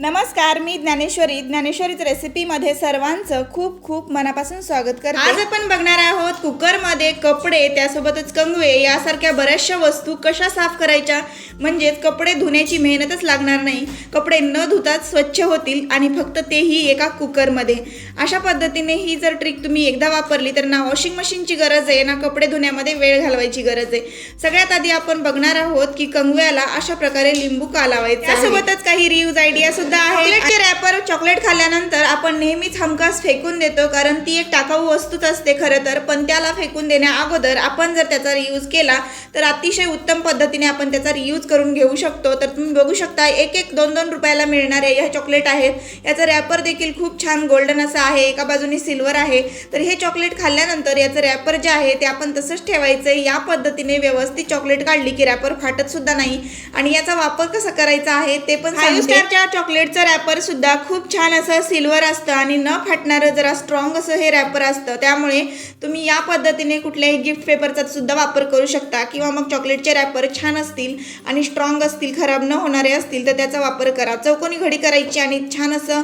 नमस्कार मी ज्ञानेश्वरी. ज्ञानेश्वरीच रेसिपीमध्ये सर्वांचं खूप खूप मनापासून स्वागत करते. आज आपण बघणार आहोत कुकरमध्ये कपडे त्यासोबतच कंगवे यासारख्या बऱ्याचशा वस्तू कशा साफ करायच्या? म्हणजेच कपडे धुण्याची मेहनतच लागणार नाही. कपडे न धुताच स्वच्छ होतील आणि फक्त तेही एका कुकरमध्ये. अशा पद्धतीने ही जर ट्रिक तुम्ही एकदा वापरली तर ना वॉशिंग मशीनची गरज आहे ना कपडे धुण्यामध्ये वेळ घालवायची गरज आहे. सगळ्यात आधी आपण बघणार आहोत की कंगव्याला अशा प्रकारे लिंबू का लावायचा त्यासोबतच काही रियूज आयडिया सुद्धा आहे. चॉकलेटचे रॅपर चॉकलेट खाल्ल्यानंतर आपण नेहमीच हमखास फेकून देतो कारण ती एक टाकाऊ वस्तूच असते खरं तर. पण त्याला फेकून देण्या अगोदर आपण जर त्याचा रियूज केला तर अतिशय उत्तम पद्धतीने आपण त्याचा रियूज करून घेऊ शकतो. तर तुम्ही बघू शकता एक एक दोन दोन रुपयाला मिळणारे ह्या चॉकलेट आहेत. याचं रॅपर देखील खूप छान गोल्डन असं आहे एका बाजूने सिल्वर आहे. तर हे चॉकलेट खाल्ल्यानंतर याचं रॅपर जे आहे ते आपण तसंच ठेवायचं. या पद्धतीने व्यवस्थित चॉकलेट काढली की रॅपर फाटत सुद्धा नाही. आणि याचा वापर कसा करायचा आहे ते पण फाईव्ह स्टारच्या चॉकलेटचं रॅपर सुद्धा खूप छान असं सिल्वर असतं आणि न फाटणारं जरा स्ट्रॉंग असं हे रॅपर असतं. त्यामुळे तुम्ही या पद्धतीने कुठल्याही गिफ्ट पेपरचा सुद्धा वापर करू शकता किंवा मग चॉकलेटचे रॅपर छान असतील आणि स्ट्रॉंग असतील खराब न होणारे असतील तर त्याचा वापर करा. चौकोनी घडी करायची आणि छान असं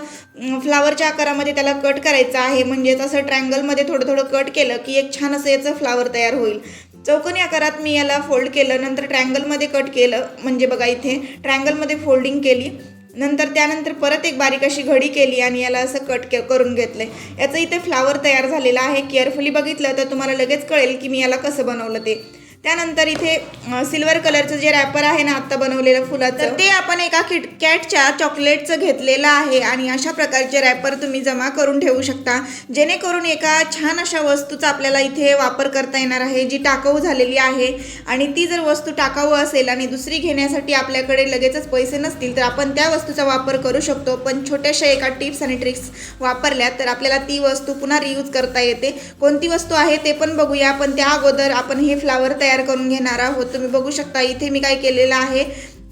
फ्लावरच्या आकारामध्ये त्याला कट करायचं आहे. म्हणजेच असं ट्रँगलमध्ये थोडं थोडं कट केलं की एक छान असं याचं फ्लावर तयार होईल. चौकोनी आकारात मी याला फोल्ड केलं. नंतर ट्रँगलमध्ये कट केलं. म्हणजे बघा इथे ट्रँगलमध्ये फोल्डिंग केली. नंतर त्यानंतर परत एक बारीक अशी घडी केली आणि याला असं कट के करून घेतलंय. याचं इथे फ्लावर तयार झालेलं आहे. केअरफुली बघितलं तर तुम्हाला लगेच कळेल की मी याला कसं बनवलं ते. त्यानंतर इथे सिल्वर कलरचं जे रॅपर आहे ना आत्ता बनवलेलं फुलाचं. तर ते आपण एका किटकॅटच्या चॉकलेटचं घेतलेलं आहे आणि अशा प्रकारचे रॅपर तुम्ही जमा करून ठेवू शकता. जेणेकरून एका छान अशा वस्तूचा आपल्याला इथे वापर करता येणार आहे जी टाकाऊ झालेली आहे. आणि ती जर वस्तू टाकाऊ असेल आणि दुसरी घेण्यासाठी आपल्याकडे लगेचच पैसे नसतील तर आपण त्या वस्तूचा वापर करू शकतो. पण छोट्याशा एका टिप्स आणि ट्रिक्स वापरल्या तर आपल्याला ती वस्तू पुन्हा रियूज करता येते. कोणती वस्तू आहे ते पण बघूया पण त्या अगोदर आपण हे फ्लावर तयार तयार करून घेणार आहोत. तुम्ही बघू शकता इथे मी काय केलेलं आहे?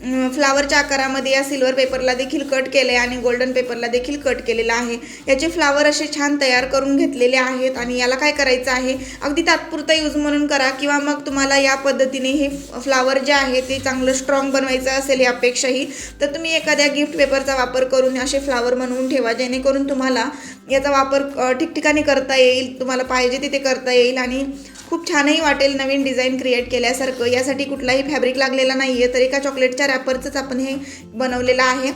फ्लावरच्या आकारामध्ये या सिल्वर पेपरला देखील कट केलं आहे आणि गोल्डन पेपरला देखील कट केलेलं आहे. याचे फ्लावर असे छान तयार करून घेतलेले आहेत आणि याला काय करायचं आहे? अगदी तात्पुरता यूज म्हणून करा किंवा मग तुम्हाला या पद्धतीने हे फ्लावर जे आहे ते चांगलं स्ट्रॉंग बनवायचं असेल यापेक्षाही तर तुम्ही एखाद्या गिफ्ट पेपरचा वापर करून असे फ्लावर बनवून ठेवा जेणेकरून तुम्हाला याचा वापर ठिकठिकाणी करता येईल तुम्हाला पाहिजे तिथे करता येईल आणि खूप छानही वाटेल नवीन डिझाईन क्रिएट केल्यासारखं. यासाठी कुठलाही फॅब्रिक लागलेला नाही आहे तर एका चॉकलेटच्या रॅपरचंच आपण हे बनवलेलं आहे.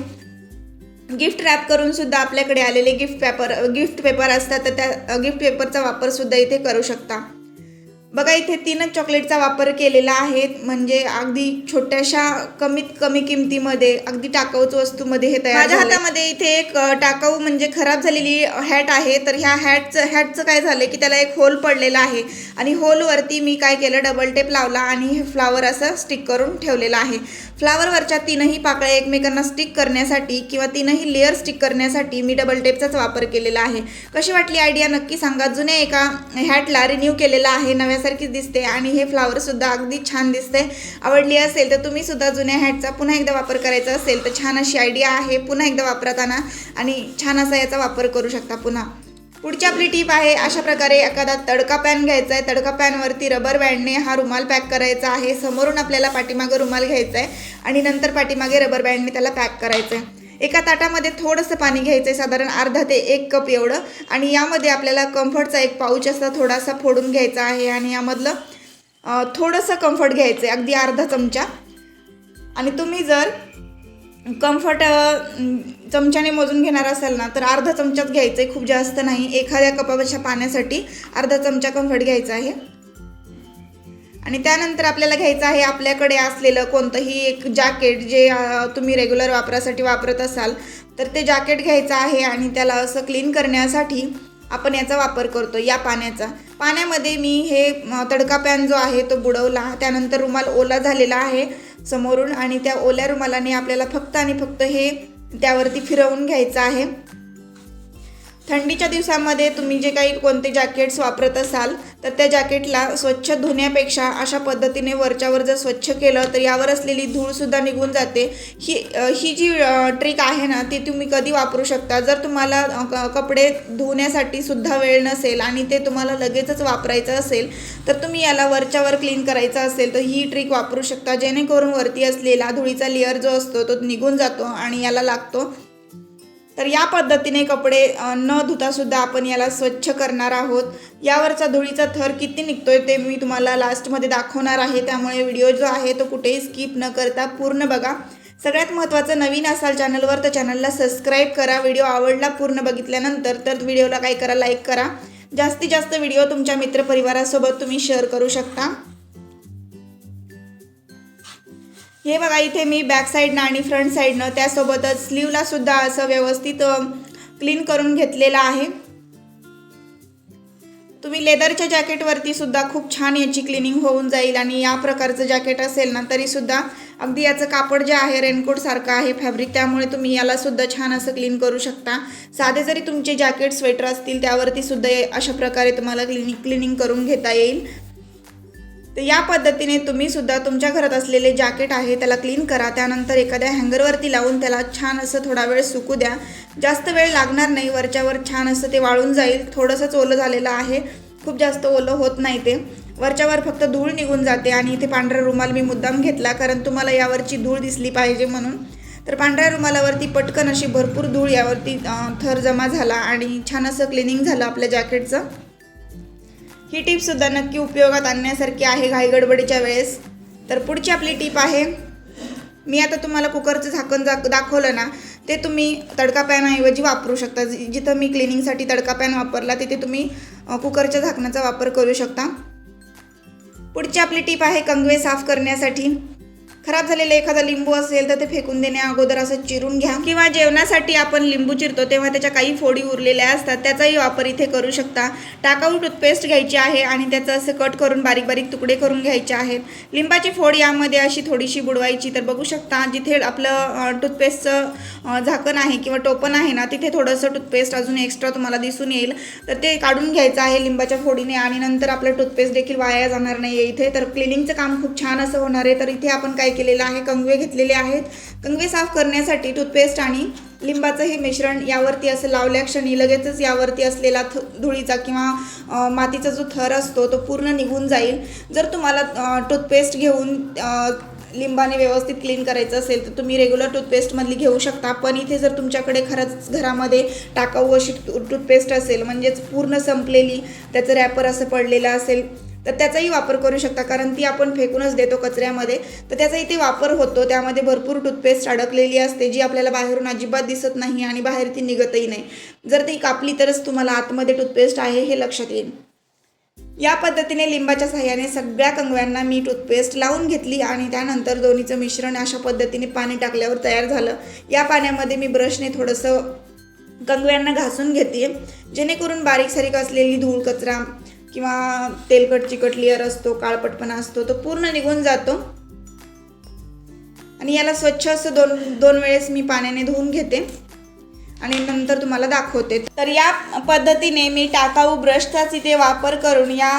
गिफ्ट रॅप करून सुद्धा आपल्याकडे आलेले गिफ्ट पेपर गिफ्ट पेपर असतात तर त्या गिफ्ट पेपरचा वापर सुद्धा इथे करू शकता. बघा इथे तीनच चॉकलेटचा वापर केलेला आहे म्हणजे अगदी छोट्याशा कमीत कमी किमतीमध्ये अगदी टाकाऊच वस्तूमध्ये हे तयार माझ्या हातामध्ये इथे एक टाकाऊ म्हणजे खराब झालेली हॅट आहे. तर ह्या हॅटचं हॅटचं काय झालं की त्याला एक होल पडलेला आहे. आणि होलवरती मी काय केलं डबल टेप लावला आणि हे फ्लावर असं स्टिक करून ठेवलेलं आहे. फ्लावरवरच्या तीनही पाकळ्या एकमेकांना स्टिक करण्यासाठी किंवा तीनही लेअर स्टिक करण्यासाठी मी डबल टेपचाच वापर केलेला आहे. कशी वाटली आयडिया नक्की सांगा. जुन्या एका हॅटला रिन्यू केलेला आहे नव्यासारखीच दिसते आणि हे फ्लावर सुद्धा अगदी छान दिसते आवडली असेल तर तुम्ही सुद्धा जुन्या हॅटचा पुन्हा एकदा वापर करायचा असेल तर छान अशी आयडिया आहे. पुन्हा एकदा वापरताना आणि छान असा याचा वापर करू शकता पुन्हा. पुढची आपली टीप आहे अशा प्रकारे एखादा तडका पॅन घ्यायचा आहे. तडका पॅनवरती रबर बँडने हा रुमाल पॅक करायचा आहे. समोरून आपल्याला पाठीमागं रुमाल घ्यायचा आहे आणि नंतर पाठीमागे रबर बँडने त्याला पॅक करायचं आहे एका ताटामध्ये थोडंसं पाणी घ्यायचं आहे साधारण अर्धा ते एक कप एवढं. आणि यामध्ये आपल्याला कम्फर्टचा एक पाऊच असा थोडासा फोडून घ्यायचा आहे आणि यामधलं थोडंसं कम्फर्ट घ्यायचं आहे अगदी अर्धा चमचा. आणि तुम्ही जर कम्फर्ट चमच्याने मोजून घेणार असाल ना तर अर्धा चमचाच घ्यायचं आहे खूप जास्त नाही. एखाद्या कपापेक्षा पाण्यासाठी अर्धा चमचा कम्फर्ट घ्यायचा आहे. आणि त्यानंतर आपल्याला घ्यायचं आहे आपल्याकडे असलेलं कोणतंही एक जॅकेट जे तुम्ही रेग्युलर वापरासाठी वापरत असाल तर ते जॅकेट घ्यायचं आहे आणि त्याला असं क्लीन करण्यासाठी आपण याचा वापर करतो या पाण्याचा. पाण्यामध्ये मी हे तडका पॅन जो आहे तो बुडवला त्यानंतर रुमाल ओला झालेला आहे समोरून आणि त्या ओल्या रुमालाने आपल्याला फक्त आणि फक्त हे त्यावरती फिरवून घ्यायचं आहे. थंडीच्या दिवसामध्ये तुम्ही जे काही कोणते जॅकेट्स वापरत असाल तर त्या जॅकेटला स्वच्छ धुण्यापेक्षा अशा पद्धतीने वरच्यावर जर स्वच्छ केलं तर यावर असलेली धूळसुद्धा निघून जाते. ही ही जी ट्रिक आहे ना ती तुम्ही कधी वापरू शकता. जर तुम्हाला क- कपडे धुण्यासाठी सुद्धा वेळ नसेल आणि ते तुम्हाला लगेचच वापरायचं असेल तर तुम्ही याला वरच्यावर क्लीन करायचं असेल तर ही ट्रिक वापरू शकता. जेणेकरून वरती असलेला धुळीचा लेअर जो असतो तो निघून जातो आणि याला लागतो. तर या पद्धतीने कपडे न धुतासुद्धा आपण याला स्वच्छ करणार आहोत. यावरचा धुळीचा थर किती निघतोय ते मी तुम्हाला लास्टमध्ये दाखवणार आहे. त्यामुळे व्हिडिओ जो आहे तो कुठेही स्किप न करता पूर्ण बघा. सगळ्यात महत्त्वाचं नवीन असाल चॅनलवर तर चॅनलला सबस्क्राईब करा. व्हिडिओ आवडला पूर्ण बघितल्यानंतर तर व्हिडिओला काय करा लाईक करा. जास्तीत जास्त व्हिडिओ तुमच्या मित्रपरिवारासोबत तुम्ही शेअर करू शकता. हे बघा इथे मी बॅक साईडनं आणि फ्रंट साईडनं त्यासोबतच स्लीवला सुद्धा असं व्यवस्थित क्लीन करून घेतलेलं आहे. तुम्ही लेदरच्या जॅकेटवरती सुद्धा खूप छान याची क्लिनिंग होऊन जाईल आणि या प्रकारचं जॅकेट असेल ना तरीसुद्धा अगदी याचं कापड जे आहे रेनकोटसारखं आहे फॅब्रिक त्यामुळे तुम्ही यालासुद्धा छान असं क्लीन करू शकता. साधे जरी तुमचे जॅकेट स्वेटर असतील त्यावरती सुद्धा अशा प्रकारे तुम्हाला क्लिनिंग क्लिनिंग करून घेता येईल. तर या पद्धतीने तुम्ही सुद्धा तुमच्या घरात असलेले जॅकेट आहे त्याला क्लीन करा. त्यानंतर एखाद्या हँगरवरती लावून त्याला छान असं थोडा वेळ सुकू द्या. जास्त वेळ लागणार नाही वरच्यावर छान असं ते वाळून जाईल. थोडंसंच ओलं झालेलं आहे. खूप जास्त ओलं होत नाही ते. वरच्यावर फक्त धूळ निघून जाते आणि इथे पांढरा रुमाल मी मुद्दाम घेतला कारण तुम्हाला यावरची धूळ दिसली पाहिजे म्हणून. तर पांढऱ्या रुमालावरती पटकन अशी भरपूर धूळ यावरती थर जमा झाला आणि छान असं क्लिनिंग झालं आपल्या जॅकेटचं ही टीपसुद्धा नक्की उपयोगात आणण्यासारखी आहे घाईगडबडीच्या वेळेस. तर पुढची आपली टीप आहे मी आता तुम्हाला कुकरचं झाकण जा दाखवलं ना ते तुम्ही तडका पॅनऐवजी वापरू शकता. जि- जिथं मी क्लिनिंगसाठी तडका पॅन वापरला तिथे तुम्ही कुकरच्या झाकणाचा वापर करू शकता. पुढची आपली टीप आहे कंगवे साफ करण्यासाठी. खराब झालेलं एखादा लिंबू असेल तर ते फेकून देण्या अगोदर असं चिरून घ्या. किंवा जेवणासाठी आपण लिंबू चिरतो तेव्हा त्याच्या काही फोडी उरलेल्या असतात त्याचाही वापर इथे करू शकता. टाकाऊ टूथपेस्ट घ्यायची आहे आणि त्याचं असं कट करून बारीक बारीक तुकडे करून घ्यायचे आहेत. लिंबाची फोड यामध्ये अशी थोडीशी बुडवायची तर बघू शकता जिथे आपलं टूथपेस्टचं झाकण आहे किंवा टोपण आहे ना तिथे थोडंसं टूथपेस्ट अजून एक्स्ट्रा तुम्हाला दिसून येईल. तर ते काढून घ्यायचं आहे लिंबाच्या फोडीने आणि नंतर आपलं टूथपेस्ट देखील वाया जाणार नाही आहे इथे. तर क्लिनिंगचं काम खूप छान असं होणार आहे. तर इथे आपण काय केलेलं आहे कंगवे घेतलेले आहेत. कंगवे साफ करण्यासाठी टूथपेस्ट आणि लिंबाचं हे मिश्रण यावरती असं लावल्या. क्षणी लगेचच यावरती असलेला थ धुळीचा किंवा मातीचा जो थर असतो तो पूर्ण निघून जाईल. जर तुम्हाला टूथपेस्ट घेऊन लिंबाने व्यवस्थित क्लीन करायचं असेल तर तुम्ही रेग्युलर टूथपेस्टमधली घेऊ शकता. पण इथे जर तुमच्याकडे खरंच घरामध्ये टाकाऊ अशी टूथपेस्ट असेल म्हणजेच पूर्ण संपलेली त्याचं रॅपर असं पडलेलं असेल तर त्याचाही वापर करू शकता कारण ती आपण फेकूनच देतो कचऱ्यामध्ये. तर त्याचा इथे वापर होतो. त्यामध्ये भरपूर टूथपेस्ट अडकलेली असते जी आपल्याला बाहेरून अजिबात दिसत नाही आणि बाहेर ती निघतही नाही. जर ती कापली तरच तुम्हाला आतमध्ये टूथपेस्ट आहे हे लक्षात येईल. या पद्धतीने लिंबाच्या सहाय्याने सगळ्या कंगव्यांना मी टूथपेस्ट लावून घेतली आणि त्यानंतर दोन्हीचं मिश्रण अशा पद्धतीने पाणी टाकल्यावर तयार झालं. या पाण्यामध्ये मी ब्रशने थोडंसं कंगव्यांना घासून घेते जेणेकरून बारीक सारीक असलेली धूळ कचरा किंवा तेलकट चिकट लेअर असतो काळपटपणा असतो तो पूर्ण निघून जातो. आणि याला स्वच्छ असं दोन दोन वेळेस मी पाण्याने धुवून घेते. आणि नंतर तुम्हाला दाखवते. तर या पद्धतीने मी टाकाऊ ब्रशचाच इथे वापर करून या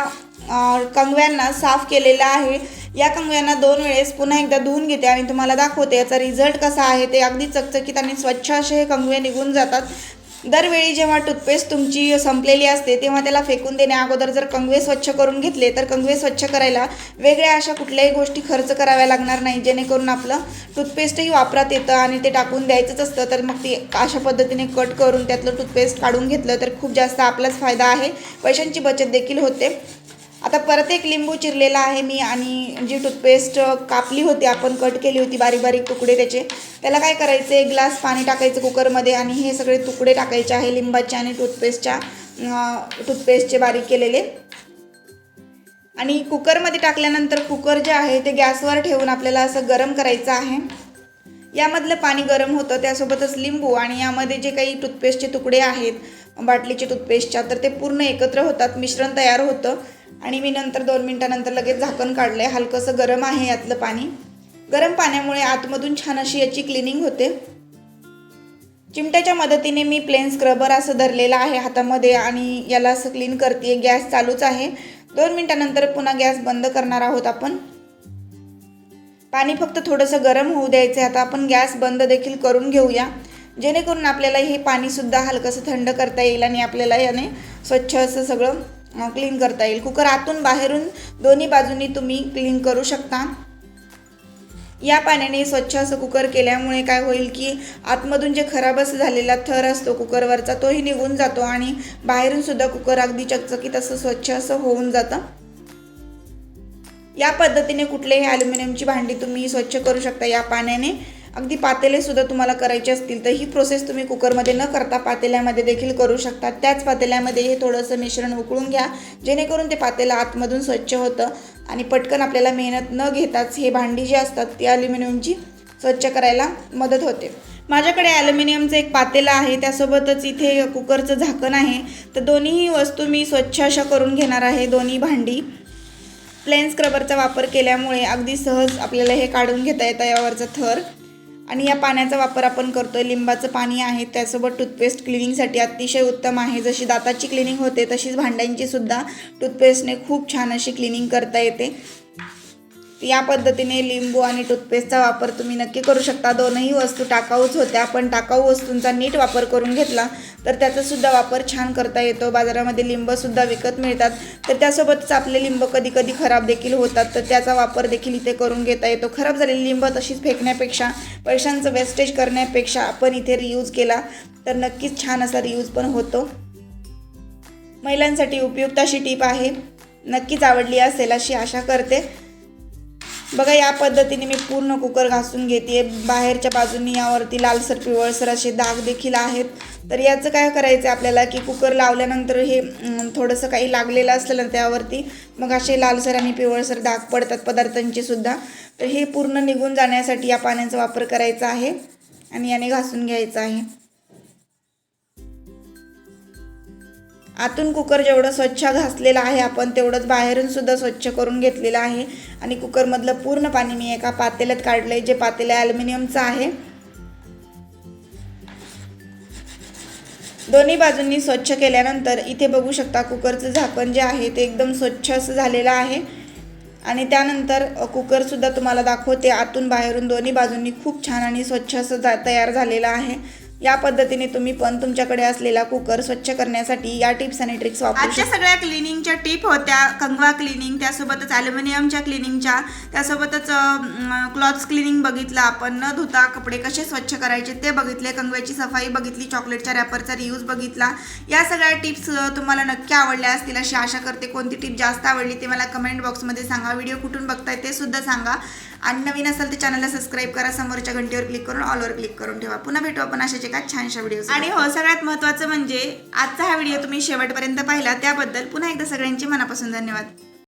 कंगव्यांना साफ केलेला आहे. या कंगव्यांना दोन वेळेस पुन्हा एकदा धुवून घेते आणि तुम्हाला दाखवते याचा रिझल्ट कसा आहे ते अगदी चकचकीत आणि स्वच्छ असे हे कंगवे निघून जातात. दरवेळी जेव्हा टूथपेस्ट तुमची संपलेली असते तेव्हा त्याला फेकून देण्या अगोदर जर कंगवे स्वच्छ करून घेतले तर कंगवे स्वच्छ करायला वेगळ्या अशा कुठल्याही गोष्टी खर्च कराव्या लागणार नाही. जेणेकरून आपलं टूथपेस्टही वापरात येतं आणि ते टाकून द्यायचंच असतं. तर मग ती अशा पद्धतीने कट करून त्यातलं टूथपेस्ट काढून घेतलं तर खूप जास्त आपलाच फायदा आहे. पैशांची बचत देखील होते. आता परत एक लिंबू चिरलेला आहे मी आणि जी टूथपेस्ट कापली होती आपण कट केली होती बारीक बारीक तुकडे त्याचे त्याला काय करायचं एक ग्लास पाणी टाकायचं कुकरमध्ये आणि हे सगळे तुकडे टाकायचे आहे लिंबाचे आणि टूथपेस्टच्या टूथपेस्टचे बारीक केलेले. आणि कुकरमध्ये टाकल्यानंतर कुकर जे आहे ते गॅसवर ठेवून आपल्याला असं गरम करायचं आहे. यामधलं पाणी गरम होतं त्यासोबतच लिंबू आणि यामध्ये जे काही टूथपेस्टचे तुकडे आहेत बाटलीचे टूथपेस्टच्या तर ते पूर्ण एकत्र होतात मिश्रण तयार होतं. आणि मी नंतर दोन मिनटानंतर लगेच झाकण काढलं आहे हलकंसं गरम आहे यातलं पाणी. गरम पाण्यामुळे आतमधून छान अशी याची क्लिनिंग होते. चिमट्याच्या मदतीने मी प्लेन स्क्रबर असं धरलेलं आहे हातामध्ये आणि याला असं क्लीन करते गॅस चालूच आहे. दोन मिनटानंतर पुन्हा गॅस बंद करणार आहोत आपण. पाणी फक्त थोडंसं गरम होऊ द्यायचं आहे आता आपण गॅस बंद देखील करून घेऊया. जेणेकरून आपल्याला हे पाणीसुद्धा हलकंसं थंड करता येईल आणि आपल्याला याने स्वच्छ असं सगळं क्लीन करता येईल. कुकर आतून बाहेरून दोन्ही बाजूंनी तुम्ही क्लीन करू शकता. या पाण्याने स्वच्छ असं कुकर केल्यामुळे काय होईल की आतमधून जे खराब असं झालेला थर असतो कुकरवरचा तोही निघून जातो आणि बाहेरून सुद्धा कुकर अगदी चकचकीत असं स्वच्छ असं होऊन जातं. या पद्धतीने कुठलेही ॲल्युमिनियमची भांडी तुम्ही स्वच्छ करू शकता या पाण्याने. अगदी पातेलेसुद्धा तुम्हाला करायचे असतील तर ही प्रोसेस तुम्ही कुकरमध्ये न करता पातेल्यामध्ये देखील करू शकता. त्याच पातेल्यामध्ये हे थोडंसं मिश्रण उकळून घ्या जेणेकरून ते पातेलं आतमधून स्वच्छ होतं आणि पटकन आपल्याला मेहनत न घेताच हे भांडी जी असतात ती ॲल्युमिनियमची स्वच्छ करायला मदत होते. माझ्याकडे ॲल्युमिनियमचं एक पातेलं आहे त्यासोबतच इथे कुकरचं झाकण आहे. तर दोन्ही वस्तू मी स्वच्छ अशा करून घेणार आहे दोन्ही भांडी. प्लेन स्क्रबरचा वापर केल्यामुळे अगदी सहज आपल्याला हे काढून घेता येतं यावरचं थर. आणि या पाण्याचा वापर आपण करतोय. लिंबाचं पाणी आहे त्यासोबत टूथपेस्ट क्लिनिंगसाठी अतिशय उत्तम आहे. जशी दाताची क्लिनिंग होते तशीच भांड्यांची सुद्धा टूथपेस्टने खूप छान अशी क्लिनिंग करता येते. या पद्धतीने लिंबू आणि टूथपेस्टचा वापर तुम्ही नक्की करू शकता. दोनही वस्तू टाकाऊच होत्या पण टाकाऊ वस्तूंचा नीट वापर करून घेतला तर त्याचासुद्धा वापर छान करता येतो. बाजारामध्ये लिंबसुद्धा विकत मिळतात. तर त्यासोबतच आपले लिंब कधी कधी खराब देखील होतात तर त्याचा वापर देखील इथे करून घेता येतो. खराब झालेली लिंब तशीच फेकण्यापेक्षा पैशांचं वेस्टेज करण्यापेक्षा आपण इथे रियूज केला तर नक्कीच छान असा रियूज पण होतो. महिलांसाठी उपयुक्त अशी टीप आहे. नक्कीच आवडली असेल अशी आशा करते. बघा या पद्धतीने मी पूर्ण कुकर घासून घेते बाहेरच्या बाजूनी यावरती लालसर पिवळसर असे दाग देखील आहेत. तर याचं काय करायचं आपल्याला की कुकर लावल्यानंतर हे थोडंसं काही लागलेलं असलं ना त्यावरती मग असे लालसर आणि पिवळसर दाग पडतात पदार्थांचे सुद्धा. तर हे पूर्ण निघून जाण्यासाठी या पाण्याचा वापर करायचा आहे आणि याने घासून घ्यायचं आहे. आतून कुकर जेवढं स्वच्छ घासलेलं आहे आपण तेवढंच बाहेरून सुद्धा स्वच्छ करून घेतलेलं आहे. आणि कुकरमधलं पूर्ण पाणी मी एका पातेल्यात काढलं आहे जे पातेलं ॲल्युमिनियमचं आहे. दोन्ही बाजूंनी स्वच्छ केल्यानंतर इथे बघू शकता कुकरचं झाकण जे आहे ते एकदम स्वच्छ असं झालेलं आहे. आणि त्यानंतर कुकरसुद्धा तुम्हाला दाखवते आतून बाहेरून दोन्ही बाजूंनी खूप छान आणि स्वच्छ असं जा तयार झालेलं आहे. या पद्धतीने तुम्ही पण तुमच्याकडे असलेला कुकर स्वच्छ करण्यासाठी या टिप्स आणि ट्रिक्स वापरू आजच्या सगळ्या क्लिनिंगच्या टिप होत्या. कंगवा क्लिनिंग त्यासोबतच ॲल्युमिनियमच्या क्लिनिंगच्या त्यासोबतच क्लॉथ्स क्लिनिंग बघितलं आपण. न धुता कपडे कसे स्वच्छ करायचे ते बघितले. कंगव्याची सफाई बघितली चॉकलेटच्या रॅपरचा रियूज बघितला. या सगळ्या टिप्स तुम्हाला नक्की आवडल्या असतील अशी आशा करते. कोणती टिप जास्त आवडली ते मला कमेंट बॉक्समध्ये सांगा. व्हिडिओ कुठून बघताय ते सुद्धा सांगा. आणि नवीन असेल तर चॅनलला सबस्क्राईब करा. समोरच्या घंटीवर क्लिक करून ऑलवर क्लिक करून ठेवा. पुन्हा भेटू आपण अशाच एका छानशा व्हिडिओ आणि हो सगळ्यात महत्त्वाचं म्हणजे आजचा हा व्हिडिओ तुम्ही शेवटपर्यंत पाहिला त्याबद्दल पुन्हा एकदा सगळ्यांचे मनापासून धन्यवाद.